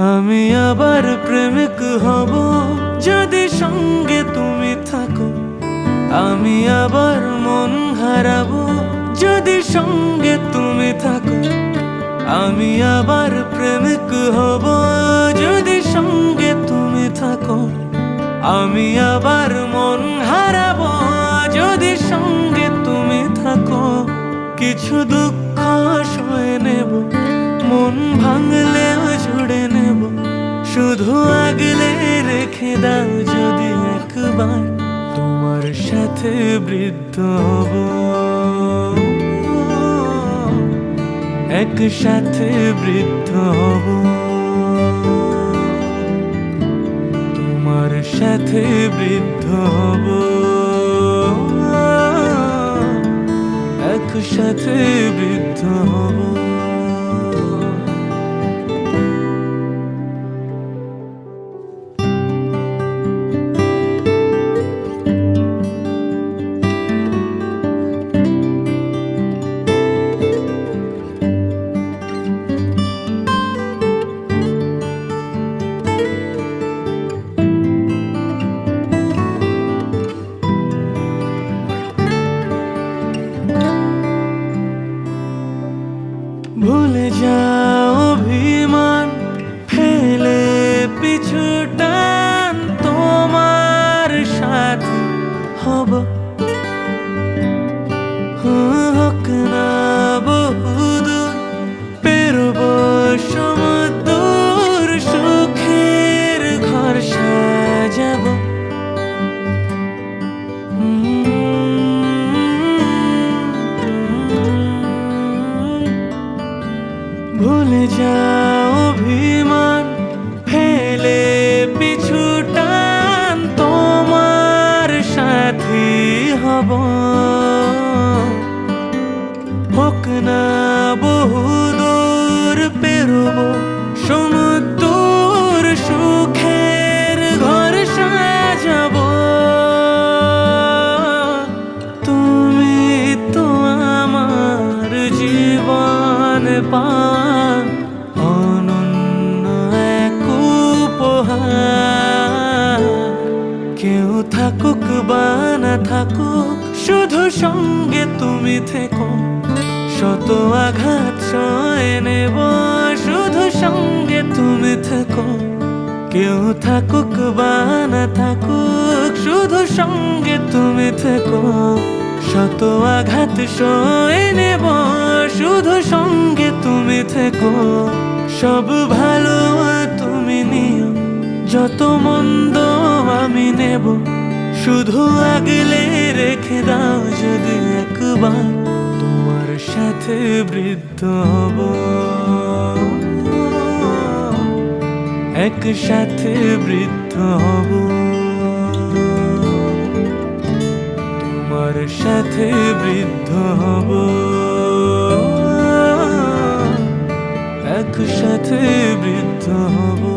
আমি আবার প্রেমিক হব যদি সঙ্গে তুমি থাকো। আমি আবার মন হারাবো যদি সঙ্গে তুমি থাকো। আমি আবার প্রেমিক হব যদি সঙ্গে তুমি থাকো। আমি আবার মন হারাবো যদি সঙ্গে তুমি থাকো। কিছু দুঃখ সয়ে নেব। মন ভাঙলেও জুড়ে নেব। শুধু আগলে রেখে দাও যদি একবার তোমার সাথে বৃদ্ধ হব। একসাথে বৃদ্ধ হব। তোমার সাথে বৃদ্ধ হব। একসাথে বৃদ্ধ হব। পিছু টান তোমার সাথে হব। হোক না বহুদূর পেরব সমুদ্র সুখের ঘর সাজাবো। ভুলে যাও অভিমান হব শুধু সঙ্গে তুমি থেকো। শত আঘাত সয়ে নেব, শুধু সঙ্গে তুমি থেকো। কেউ থাকুক বা না থাকুক, শুধু সঙ্গে তুমি থেকো। শত আঘাত সয়ে নেব, শুধু সঙ্গে তুমি থেকো। সব ভালো তুমি নিও, যত মন্দ আমি নেব। শুধু আগলে রেখে দাও যদি একবার তোমার সাথে বৃদ্ধ হব। একসাথে বৃদ্ধ হব। তোমার সাথে বৃদ্ধ হব। একসাথে বৃদ্ধ হব।